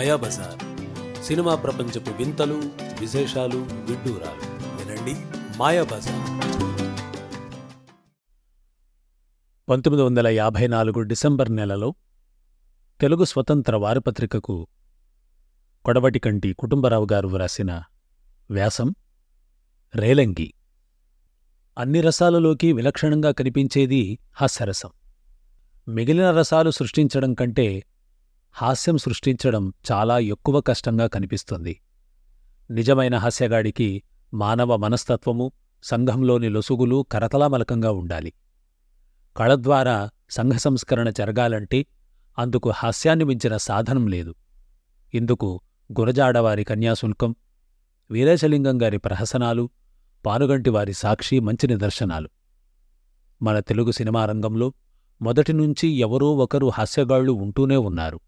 Mayabazar. Cinema ప్రపంచపు వింతలు విశేషాలు విడ్డూరాలు. వినండి మాయాబజార్. పంతొమ్మిది వందల యాభై నాలుగు డిసెంబర్ నెలలో తెలుగు స్వతంత్ర వారపత్రికకు కొడవటికంటి కుటుంబరావు గారు వ్రాసిన వ్యాసం రేలంగి. అన్ని రసాలలోకి విలక్షణంగా కనిపించేది హాస్యరసం మిగిలిన రసాలు సృష్టించడం కంటే హాస్యం సృష్టించడం చాలా ఎక్కువ కష్టంగా కనిపిస్తుంది. నిజమైన హాస్యగాడికి మానవ మనస్తత్వము సంఘంలోని లొసుగులు కరతలామలకంగా ఉండాలి. కళ ద్వారా సంఘ సంస్కరణ జరగాలంటే అందుకు హాస్యాన్ని మించిన సాధనం లేదు. ఇందుకు గురజాడవారి కన్యాశుల్కం వీరేశలింగం గారి ప్రహసనాలు పానుగంటి వారి సాక్షి మంచి నిదర్శనాలు. మన తెలుగు సినిమా రంగంలో మొదటి నుంచి ఎవరో ఒకరు హాస్యగాళ్ళు ఉంటూనే ఉన్నారు.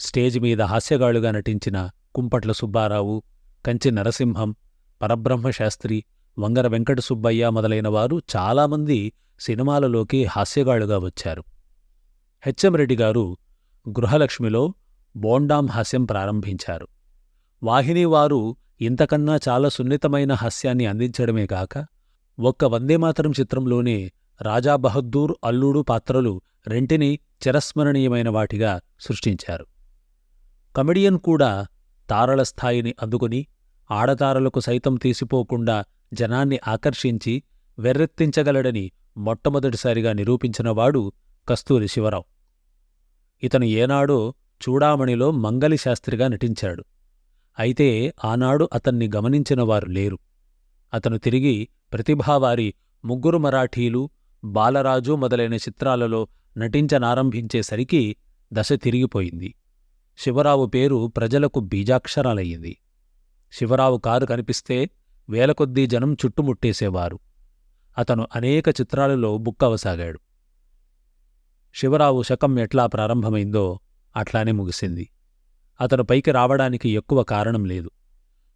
స్టేజ్ మీద హాస్యగాళ్ళుగా నటించిన కుంపట్ల సుబ్బారావు కంచి నరసింహం పరబ్రహ్మశాస్త్రి వంగర వెంకట సుబ్బయ్య మొదలైన వారు చాలామంది సినిమాలలోకి హాస్యగాళ్ళుగా వచ్చారు. హెచ్ఎం రెడ్డి గారు గృహలక్ష్మిలో బోండాం హాస్యం ప్రారంభించారు. వాహిని వారు ఇంతకన్నా చాలా సున్నితమైన హాస్యాన్ని అందించడమే కాక ఒక్క వందేమాతరం చిత్రంలోనే రాజా బహద్దూర్ అల్లుడు పాత్రలు రెంటిని చిరస్మరణీయమైన వాటిగా సృష్టించారు. కమెడియన్ కూడా తారల స్థాయిని అందుకుని ఆడతారలకు సైతం తీసిపోకుండా జనాన్ని ఆకర్షించి వెర్రెత్తించగలడని మొట్టమొదటిసారిగా నిరూపించినవాడు కస్తూరి శివరావు. ఇతను ఏనాడో చూడామణిలో మంగలి శాస్త్రిగా నటించాడు. అయితే ఆనాడు అతన్ని గమనించినవారు లేరు. అతను తిరిగి ప్రతిభావారి ముగ్గురు మరాఠీలు బాలరాజు మొదలైన చిత్రాలలో నటించనారంభించేసరికి దశ తిరిగిపోయింది. శివరావు పేరు ప్రజలకు బీజాక్షరాలయ్యింది. శివరావు కారు కనిపిస్తే వేలకొద్దీ జనం చుట్టుముట్టేసేవారు. అతను అనేక చిత్రాలలో బుక్కవసాగాడు. శివరావు శకం ఎట్లా ప్రారంభమైందో అట్లానే ముగిసింది. అతను పైకి రావడానికి ఎక్కువ కారణం లేదు.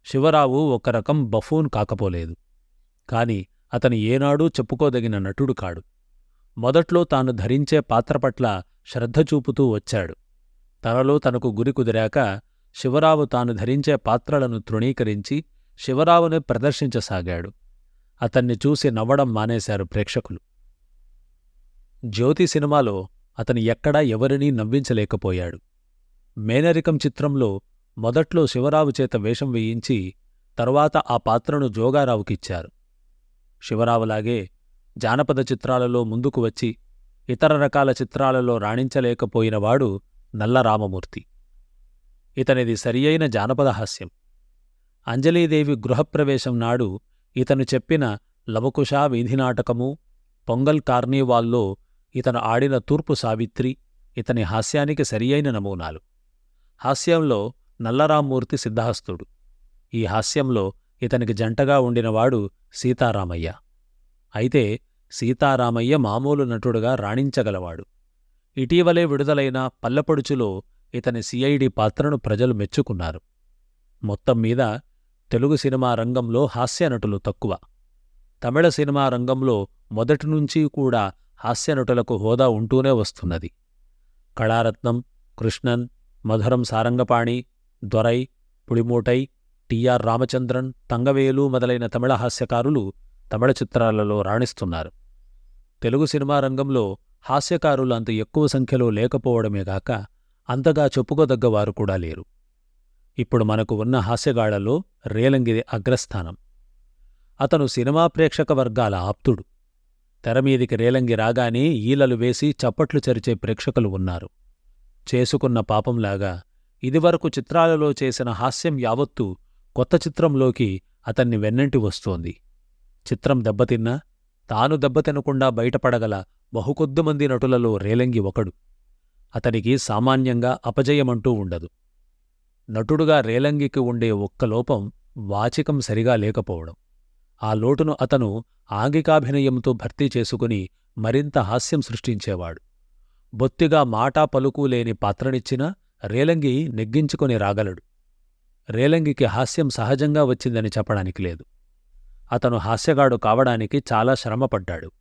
శివరావు ఒక రకం బఫూన్ కాకపోలేదు. కాని అతను ఏనాడూ చెప్పుకోదగిన నటుడు కాడు. మొదట్లో తాను ధరించే పాత్ర పట్ల శ్రద్ధ చూపుతూ వచ్చాడు. తనలో తనకు గురి కుదిరాక శివరావు తాను ధరించే పాత్రలను తృణీకరించి శివరావుని ప్రదర్శించసాగాడు. అతన్ని చూసి నవ్వడం మానేశారు ప్రేక్షకులు. జ్యోతి సినిమాలో అతను ఎక్కడా ఎవరినీ నవ్వించలేకపోయాడు. మేనరికం చిత్రంలో మొదట్లో శివరావు చేత వేషం వేయించి తరువాత ఆ పాత్రను జోగారావుకిచ్చారు. శివరావులాగే జానపద చిత్రాలలో ముందుకు వచ్చి ఇతర రకాల చిత్రాలలో రాణించలేకపోయినవాడు నల్లరామమూర్తి ఇతనిది సరియైన జానపద హాస్యం. అంజలీదేవి గృహప్రవేశం నాడు ఇతను చెప్పిన లవకుశా వీధినాటకము పొంగల్ కార్నీవాల్లో ఇతను ఆడిన తూర్పు సావిత్రి ఇతని హాస్యానికి సరియైన నమూనాలు. హాస్యంలో నల్లరామ్మూర్తి సిద్ధహస్తుడు. ఈ హాస్యంలో ఇతనికి జంటగా ఉండినవాడు సీతారామయ్య. అయితే సీతారామయ్య మామూలు నటుడుగా రాణించగలవాడు. ఇటీవలే విడుదలైన పల్లపడుచులో ఇతని సిఐడి పాత్రను ప్రజలు మెచ్చుకున్నారు. మొత్తం మీద తెలుగు సినిమా రంగంలో హాస్యనటులు తక్కువ. తమిళ సినిమా రంగంలో మొదటినుంచి కూడా హాస్యనటులకు హోదా ఉంటూనే వస్తున్నది. కళారత్నం కృష్ణన్ మధురం సారంగపాణి దొరై పుడిమూటై టిఆర్ రామచంద్రన్ తంగవేలు మొదలైన తమిళ హాస్యకారులు తమిళ చిత్రాలలో రాణిస్తున్నారు. తెలుగు సినిమా రంగంలో హాస్యకారులు అంత ఎక్కువ సంఖ్యలో లేకపోవడమే గాక అంతగా చెప్పుకోదగ్గవారు కూడా లేరు. ఇప్పుడు మనకు ఉన్న హాస్యగాళ్ళలో రేలంగిది అగ్రస్థానం. అతను సినిమా ప్రేక్షక వర్గాల ఆప్తుడు. తెరమీదికి రేలంగి రాగానే ఈలలు వేసి చప్పట్లు చరిచే ప్రేక్షకులు ఉన్నారు. చేసుకున్న పాపంలాగా ఇదివరకు చిత్రాలలో చేసిన హాస్యం యావత్తూ కొత్త చిత్రంలోకి అతన్ని వెన్నంటి వస్తోంది. చిత్రం దెబ్బతిన్నా తాను దెబ్బతినకుండా బయటపడగల బహుకొద్దుమంది నటులలో రేలంగి ఒకడు. అతనికి సామాన్యంగా అపజయమంటూ ఉండదు. నటుడుగా రేలంగికి ఉండే ఒక్క లోపం వాచికం సరిగా లేకపోవడం. ఆ లోటును అతను ఆంగికాభినయంతో భర్తీ చేసుకుని మరింత హాస్యం సృష్టించేవాడు. బొత్తిగా మాటా పలుకు లేని పాత్రనిచ్చినా రేలంగి నెగ్గించుకొని రాగలడు. రేలంగికి హాస్యం సహజంగా వచ్చిందని చెప్పడానికి లేదు. అతను హాస్యగాడు కావడానికి చాలా శ్రమపడ్డాడు.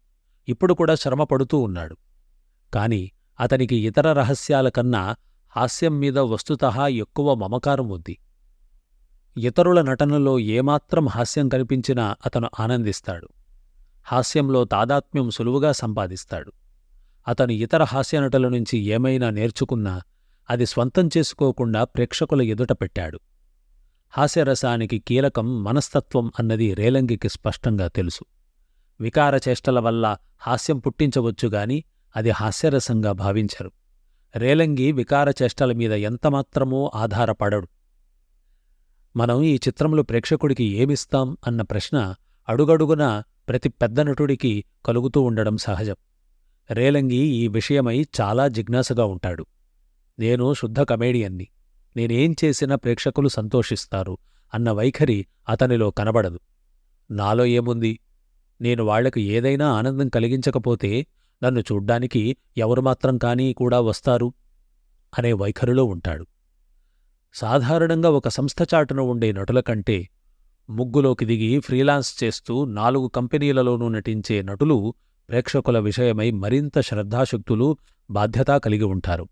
ఇప్పుడు కూడా శ్రమపడుతూ ఉన్నాడు. కాని అతనికి ఇతర రహస్యాల కన్నా హాస్యం మీద వస్తుతః ఎక్కువ మమకారం ఉంది. ఇతరుల నటనలో ఏమాత్రం హాస్యం కనిపించినా అతను ఆనందిస్తాడు. హాస్యంలో తాదాత్మ్యం సులువుగా సంపాదిస్తాడు. అతను ఇతర హాస్యనటుల నుంచి ఏమైనా నేర్చుకున్నా అది స్వంతం చేసుకోకుండా ప్రేక్షకుల ఎదుట పెట్టాడు. హాస్యరసానికి కీలకం మనస్తత్వం అన్నది రేలంగికి స్పష్టంగా తెలుసు. వికారచేష్టల వల్ల హాస్యం పుట్టించవచ్చుగాని అది హాస్యరసంగా భావించరు. రేలంగి వికారచేష్టల మీద ఎంతమాత్రమూ ఆధారపడడు. మనం ఈ చిత్రంలో ప్రేక్షకుడికి ఏమిస్తాం అన్న ప్రశ్న అడుగడుగున ప్రతి పెద్ద నటుడికి కలుగుతూ ఉండడం సహజం. రేలంగి ఈ విషయమై చాలా జిజ్ఞాసగా ఉంటాడు. నేను శుద్ధ కమేడియన్ని. నేనేం చేసినా ప్రేక్షకులు సంతోషిస్తారు అన్న వైఖరి అతనిలో కనబడదు. నాలో ఏముంది? నేను వాళ్ళకు ఏదైనా ఆనందం కలిగించకపోతే నన్ను చూడ్డానికి ఎవరు మాత్రం కానీ కూడా వస్తారు అనే వైఖరిలో ఉంటాడు. సాధారణంగా ఒక సంస్థ చాటున ఉండే నటుల కంటే ముగ్గులోకి దిగి ఫ్రీలాన్స్ చేస్తూ నాలుగు కంపెనీలలోనూ నటించే నటులు ప్రేక్షకుల విషయమై మరింత శ్రద్ధాశక్తులు బాధ్యత కలిగి ఉంటారు.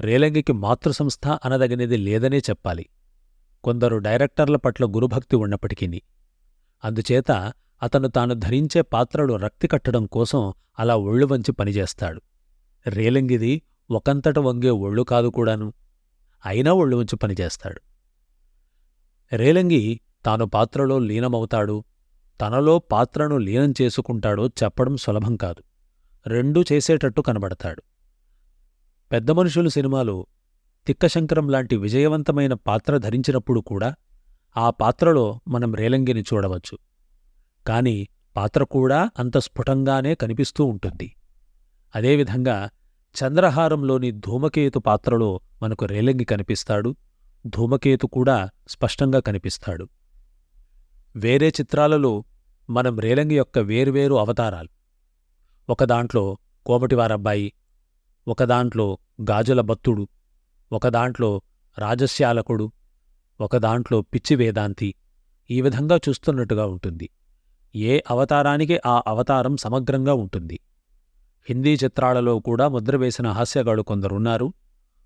రేలంగికి మాతృసంస్థ అనదగినది లేదనే చెప్పాలి. కొందరు డైరెక్టర్ల పట్ల గురుభక్తి ఉన్నప్పటికీ అందుచేత అతను తాను ధరించే పాత్రలు రక్తి కట్టడం కోసం అలా ఒళ్ళు వంచి పనిచేస్తాడు. రేలంగిది ఒకంతట వంగే ఒళ్ళు కాదు కూడాను. అయినా ఒళ్ళు వంచి పనిచేస్తాడు. రేలంగి తాను పాత్రలో లీనమవుతాడు. తనలో పాత్రను లీనం చేసుకుంటాడో చెప్పడం సులభం కాదు. రెండూ చేసేటట్టు కనబడతాడు. పెద్ద మనుషులు సినిమాలో తిక్కశంకరం లాంటి విజయవంతమైన పాత్ర ధరించినప్పుడు కూడా ఆ పాత్రలో మనం రేలంగిని చూడవచ్చు. కాని పాత్ర కూడా అంత స్ఫుటంగానే కనిపిస్తూ ఉంటుంది. అదేవిధంగా చంద్రహారంలోని ధూమకేతు పాత్రలో మనకు రేలంగి కనిపిస్తాడు. ధూమకేతు కూడా స్పష్టంగా కనిపిస్తాడు. వేరే చిత్రాలలో మనం రేలంగి యొక్క వేరువేరు అవతారాలు. ఒకదాంట్లో కోమటివారబ్బాయి ఒకదాంట్లో గాజుల బత్తుడు ఒకదాంట్లో రాజశ్యాలకుడు ఒకదాంట్లో పిచ్చి వేదాంతి ఈ విధంగా చూస్తున్నట్టుగా ఉంటుంది. ఏ అవతారానికి ఆ అవతారం సమగ్రంగా ఉంటుంది. హిందీ చిత్రాలలో కూడా ముద్రవేసిన హాస్యగాడు కొందరున్నారు.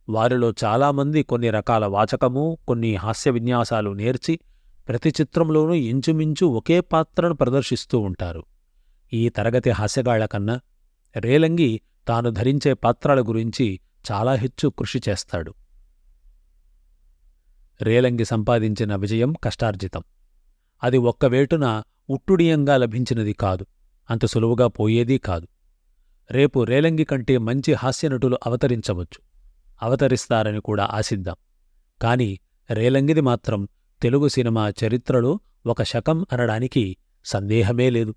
వారిలో చాలామంది కొన్ని రకాల వాచకము కొన్ని హాస్య విన్యాసాలు నేర్చి ప్రతి చిత్రంలోనూ ఇంచుమించు ఒకే పాత్రను ప్రదర్శిస్తూ ఉంటారు. ఈ తరగతి హాస్యగాళ్ళ కన్నా రేలంగి తాను ధరించే పాత్రల గురించి చాలా హెచ్చు కృషి చేస్తాడు. రేలంగి సంపాదించిన విజయం కష్టార్జితం. అది ఒక్కవేటున ఉట్టుడియంగా లభించినది కాదు అంత సులువుగా పోయేదీ కాదు. రేపు రేలంగి కంటే మంచి హాస్యనటులు అవతరించవచ్చు. అవతరిస్తారని కూడా ఆశిద్దాం. కాని రేలంగిది మాత్రం తెలుగు సినిమా చరిత్రలో ఒక శకం అనడానికి సందేహమే లేదు.